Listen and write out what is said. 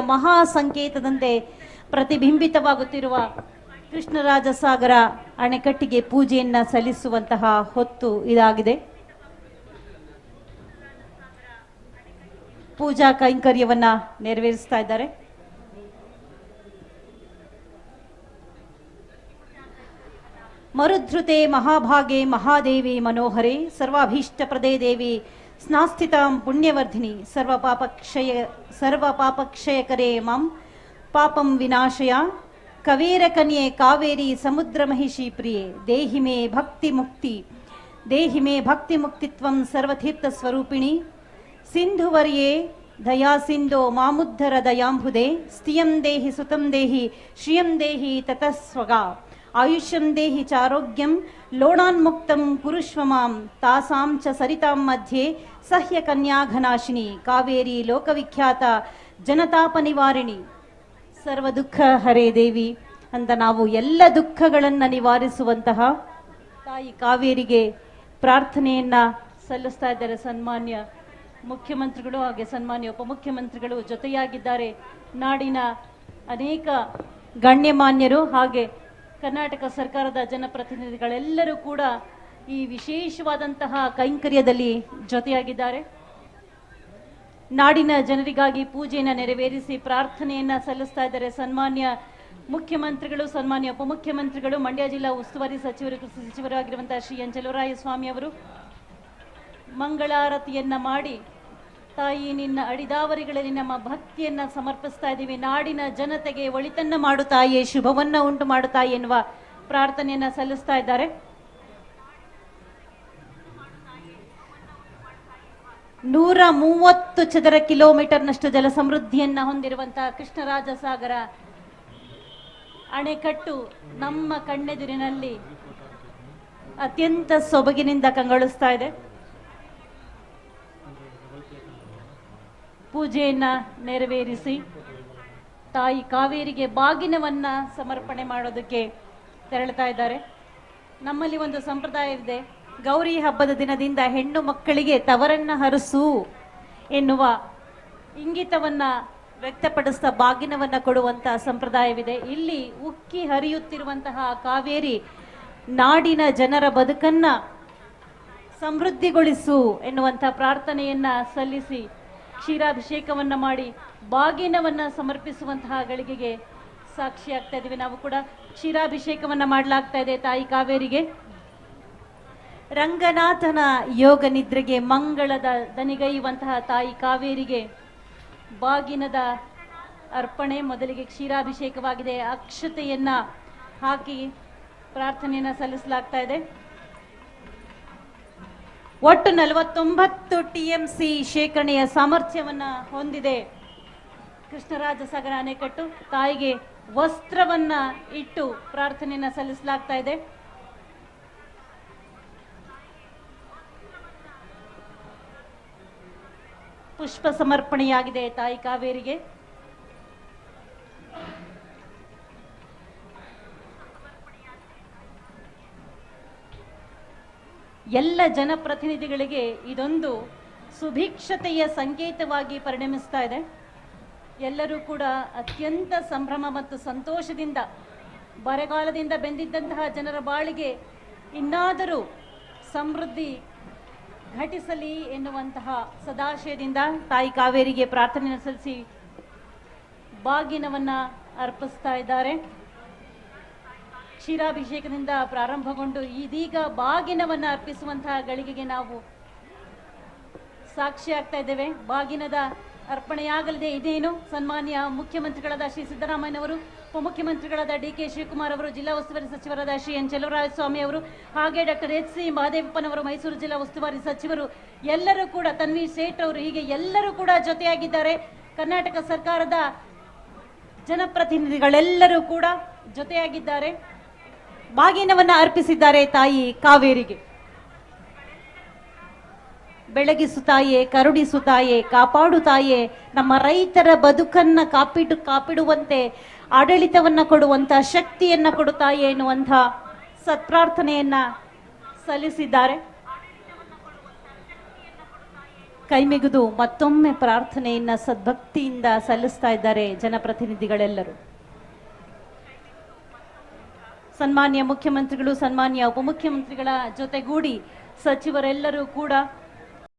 ಮಹಾ ಸಂಕೇತದಂತೆ ಪ್ರತಿಬಿಂಬಿತವಾಗುತ್ತಿರುವ ಕೃಷ್ಣರಾಜ ಸಾಗರ ಅಣೆಕಟ್ಟಿಗೆ ಪೂಜೆಯನ್ನ ಸಲ್ಲಿಸುವಂತಹ ಹೊತ್ತು ಇದಾಗಿದೆ. ಪೂಜಾ ಕೈಂಕರ್ಯವನ್ನ ನೆರವೇರಿಸ್ತಾ ಇದ್ದಾರೆ. ಮರುಧೃತೆ ಮಹಾಭಾಗೆ ಮಹಾದೇವಿ ಮನೋಹರಿ ಸರ್ವಾಭೀಷ್ಟ ಪ್ರದೇ ದೇವಿ स्नास्थितां पुण्यवर्धिनि सर्वपापक्षय सर्वपापक्षयकरे मां पापं विनाशया। कवेरकन्ये कावेरी समुद्रमहिषी प्रिये। देहि मे भक्तिमुक्ति। देहि मे भक्तिमुक्तित्वं सर्वतीर्थस्वरूपिणि। सिन्धुवर्ये दयासिन्धो मामुद्धर दयाम्भुदे स्तियं देहि सुतं देहि श्रियं देहि ततः स्वगा। ಆಯುಷ್ಯಂ ದೇಹಿ ಚಾರೋಗ್ಯಂ ಲೋಣಾನ್ಮುಕ್ತಂ ಕುರುಷ್ವ ಮಾಂ ತಾಸಾಂ ಚ ಸರಿತಾಂ ಮಧ್ಯೆ ಸಹ್ಯ ಕನ್ಯಾಘನಾಶಿನಿ ಕಾವೇರಿ ಲೋಕವಿಖ್ಯಾತ ಜನತಾಪ ನಿವಾರಿಣಿ. ಸರ್ವ ದುಃಖ ಹರೇ ದೇವಿ ಅಂತ ನಾವು ಎಲ್ಲ ದುಃಖಗಳನ್ನು ನಿವಾರಿಸುವಂತಹ ತಾಯಿ ಕಾವೇರಿಗೆ ಪ್ರಾರ್ಥನೆಯನ್ನ ಸಲ್ಲಿಸ್ತಾ ಇದ್ದಾರೆ ಸನ್ಮಾನ್ಯ ಮುಖ್ಯಮಂತ್ರಿಗಳು ಹಾಗೆ ಸನ್ಮಾನ್ಯ ಉಪಮುಖ್ಯಮಂತ್ರಿಗಳು ಜೊತೆಯಾಗಿದ್ದಾರೆ. ನಾಡಿನ ಅನೇಕ ಗಣ್ಯಮಾನ್ಯರು ಹಾಗೆ ಕರ್ನಾಟಕ ಸರ್ಕಾರದ ಜನಪ್ರತಿನಿಧಿಗಳೆಲ್ಲರೂ ಕೂಡ ಈ ವಿಶೇಷವಾದಂತಹ ಕೈಂಕರ್ಯದಲ್ಲಿ ಜೊತೆಯಾಗಿದ್ದಾರೆ. ನಾಡಿನ ಜನರಿಗಾಗಿ ಪೂಜೆಯನ್ನ ನೆರವೇರಿಸಿ ಪ್ರಾರ್ಥನೆಯನ್ನ ಸಲ್ಲಿಸ್ತಾ ಇದ್ದಾರೆ. ಸನ್ಮಾನ್ಯ ಮುಖ್ಯಮಂತ್ರಿಗಳು, ಸನ್ಮಾನ್ಯ ಉಪಮುಖ್ಯಮಂತ್ರಿಗಳು, ಮಂಡ್ಯ ಜಿಲ್ಲಾ ಉಸ್ತುವಾರಿ ಸಚಿವರು, ಕೃಷಿ ಸಚಿವರಾಗಿರುವಂತಹ ಶ್ರೀ ಚಲುವರಾಯ ಸ್ವಾಮಿ ಅವರು ಮಂಗಳಾರತಿಯನ್ನ ಮಾಡಿ ತಾಯಿ, ನಿನ್ನ ಅಡಿದಾವರಿಗಳಲ್ಲಿ ನಮ್ಮ ಭಕ್ತಿಯನ್ನ ಸಮರ್ಪಿಸ್ತಾ ಇದ್ದೀವಿ. ನಾಡಿನ ಜನತೆಗೆ ಒಳಿತನ್ನ ಮಾಡು ತಾಯಿ, ಶುಭವನ್ನ ಉಂಟು ಮಾಡು ತಾಯಿ ಎನ್ನುವ ಪ್ರಾರ್ಥನೆಯನ್ನ ಸಲ್ಲಿಸ್ತಾ ಇದ್ದಾರೆ. ನೂರ ಮೂವತ್ತು ಚದರ ಕಿಲೋಮೀಟರ್ನಷ್ಟು ಜಲ ಸಮೃದ್ಧಿಯನ್ನ ಹೊಂದಿರುವಂತಹ ಕೃಷ್ಣರಾಜ ಸಾಗರ ಅಣೆಕಟ್ಟು ನಮ್ಮ ಕಣ್ಣೆದುರಿನಲ್ಲಿ ಅತ್ಯಂತ ಸೊಬಗಿನಿಂದ ಕಂಗೊಳಿಸ್ತಾ ಇದೆ. ಪೂಜೆಯನ್ನ ನೆರವೇರಿಸಿ ತಾಯಿ ಕಾವೇರಿಗೆ ಬಾಗಿನವನ್ನ ಸಮರ್ಪಣೆ ಮಾಡೋದಕ್ಕೆ ತೆರಳ್ತಾ ಇದ್ದಾರೆ. ನಮ್ಮಲ್ಲಿ ಒಂದು ಸಂಪ್ರದಾಯ ಇದೆ. ಗೌರಿ ಹಬ್ಬದ ದಿನದಿಂದ ಹೆಣ್ಣು ಮಕ್ಕಳಿಗೆ ತವರನ್ನ ಹರಸು ಎನ್ನುವ ಇಂಗಿತವನ್ನ ವ್ಯಕ್ತಪಡಿಸ್ತಾ ಬಾಗಿನವನ್ನ ಕೊಡುವಂತ ಸಂಪ್ರದಾಯವಿದೆ. ಇಲ್ಲಿ ಉಕ್ಕಿ ಹರಿಯುತ್ತಿರುವಂತಹ ಕಾವೇರಿ ನಾಡಿನ ಜನರ ಬದುಕನ್ನ ಸಮೃದ್ಧಿಗೊಳಿಸು ಎನ್ನುವಂಥ ಪ್ರಾರ್ಥನೆಯನ್ನ ಸಲ್ಲಿಸಿ ಕ್ಷೀರಾಭಿಷೇಕವನ್ನ ಮಾಡಿ ಬಾಗಿನವನ್ನ ಸಮರ್ಪಿಸುವಂತಹ ಗಳಿಗೆಗೆ ಸಾಕ್ಷಿಯಾಗ್ತಾ ಇದ್ದೀವಿ ನಾವು ಕೂಡ ಕ್ಷೀರಾಭಿಷೇಕವನ್ನು ಮಾಡಲಾಗ್ತಾ ಇದೆ ತಾಯಿ ಕಾವೇರಿಗೆ. ರಂಗನಾಥನ ಯೋಗ ನಿದ್ರೆಗೆ ಮಂಗಳದ ದನಿಗೈಯುವಂತಹ ತಾಯಿ ಕಾವೇರಿಗೆ ಬಾಗಿನದ ಅರ್ಪಣೆ ಮೊದಲಿಗೆ ಕ್ಷೀರಾಭಿಷೇಕವಾಗಿದೆ. ಅಕ್ಷತೆಯನ್ನ ಹಾಕಿ ಪ್ರಾರ್ಥನೆಯನ್ನ ಸಲ್ಲಿಸಲಾಗ್ತಾ ಇದೆ. ಒಟ್ಟು ನಲವತ್ತೊಂಬತ್ತು ಟಿ ಎಂ ಸಿ ಶೇಖರಣೆಯ ಸಾಮರ್ಥ್ಯವನ್ನ ಹೊಂದಿದೆ. ಕೃಷ್ಣರಾಜ ಸಾಗರ ಅಣೆಕಟ್ಟು ತಾಯಿಗೆ ವಸ್ತ್ರವನ್ನ ಇಟ್ಟು ಪ್ರಾರ್ಥನೆಯನ್ನು ಸಲ್ಲಿಸಲಾಗ್ತಾ ಇದೆ. ಪುಷ್ಪ ಸಮರ್ಪಣೆಯಾಗಿದೆ ತಾಯಿ ಕಾವೇರಿಗೆ. ಎಲ್ಲ ಜನಪ್ರತಿನಿಧಿಗಳಿಗೆ ಇದೊಂದು ಸುಭಿಕ್ಷತೆಯ ಸಂಕೇತವಾಗಿ ಪರಿಣಮಿಸ್ತಾ ಇದೆ. ಎಲ್ಲರೂ ಕೂಡ ಅತ್ಯಂತ ಸಂಭ್ರಮ ಮತ್ತು ಸಂತೋಷದಿಂದ ಬರಗಾಲದಿಂದ ಬೆಂದಿದ್ದಂತಹ ಜನರ ಬಾಳಿಗೆ ಇನ್ನಾದರೂ ಸಮೃದ್ಧಿ ಘಟಿಸಲಿ ಎನ್ನುವಂತಹ ಸದಾಶಯದಿಂದ ತಾಯಿ ಕಾವೇರಿಗೆ ಪ್ರಾರ್ಥನೆ ಸಲ್ಲಿಸಿ ಬಾಗಿನವನ್ನ ಅರ್ಪಿಸ್ತಾ ಇದ್ದಾರೆ. ಕ್ಷೀರಾಭಿಷೇಕದಿಂದ ಪ್ರಾರಂಭಗೊಂಡು ಇದೀಗ ಬಾಗಿನವನ್ನು ಅರ್ಪಿಸುವಂತಹ ಗಳಿಗೆಗೆ ನಾವು ಸಾಕ್ಷಿ ಆಗ್ತಾ ಇದ್ದೇವೆ. ಬಾಗಿನದ ಅರ್ಪಣೆಯಾಗಲಿದೆ. ಇದೇನು? ಸನ್ಮಾನ್ಯ ಮುಖ್ಯಮಂತ್ರಿಗಳಾದ ಶ್ರೀ ಸಿದ್ದರಾಮಯ್ಯನವರು, ಉಪಮುಖ್ಯಮಂತ್ರಿಗಳಾದ ಡಿ ಕೆ ಶಿವಕುಮಾರ್ ಅವರು, ಜಿಲ್ಲಾ ಉಸ್ತುವಾರಿ ಸಚಿವರಾದ ಶ್ರೀ ಎನ್ ಸ್ವಾಮಿ ಅವರು, ಹಾಗೆ ಡಾಕ್ಟರ್ ಎಚ್ ಸಿ ಮಹದೇವಪ್ಪನವರು ಮೈಸೂರು ಜಿಲ್ಲಾ ಉಸ್ತುವಾರಿ ಸಚಿವರು, ಎಲ್ಲರೂ ಕೂಡ ತನ್ವೀರ್ ಸೇಠ್ ಅವರು, ಹೀಗೆ ಎಲ್ಲರೂ ಕೂಡ ಜೊತೆಯಾಗಿದ್ದಾರೆ. ಕರ್ನಾಟಕ ಸರ್ಕಾರದ ಜನಪ್ರತಿನಿಧಿಗಳೆಲ್ಲರೂ ಕೂಡ ಜೊತೆಯಾಗಿದ್ದಾರೆ. ಬಾಗಿನವನ್ನ ಅರ್ಪಿಸಿದ್ದಾರೆ ತಾಯಿ ಕಾವೇರಿಗೆ. ಬೆಳಗಿಸು ತಾಯೇ ಕರುಡಿಸು ತಾಯೇ ಕಾಪಾಡು ತಾಯೇ ನಮ್ಮ ರೈತರ ಬದುಕನ್ನ ಕಾಪಿಡು, ಕಾಪಿಡುವಂತೆ ಆಡಳಿತವನ್ನ ಕೊಡುವಂತ ಶಕ್ತಿಯನ್ನ ಕೊಡುತ್ತಾಯೇ ತಾಯೇ ಎನ್ನುವಂಥ ಸತ್ಪ್ರಾರ್ಥನೆಯನ್ನ ಸಲ್ಲಿಸಿದ್ದಾರೆ. ಕೈಮಿಗಿದು ಮತ್ತೊಮ್ಮೆ ಪ್ರಾರ್ಥನೆಯನ್ನ ಸದ್ಭಕ್ತಿಯಿಂದ ಸಲ್ಲಿಸ್ತಾ ಇದ್ದಾರೆ ಜನಪ್ರತಿನಿಧಿಗಳೆಲ್ಲರೂ. ಸನ್ಮಾನ್ಯ ಮುಖ್ಯಮಂತ್ರಿಗಳು ಸನ್ಮಾನ್ಯ ಉಪಮುಖ್ಯಮಂತ್ರಿಗಳ ಜೊತೆಗೂಡಿ ಸಚಿವರೆಲ್ಲರೂ ಕೂಡ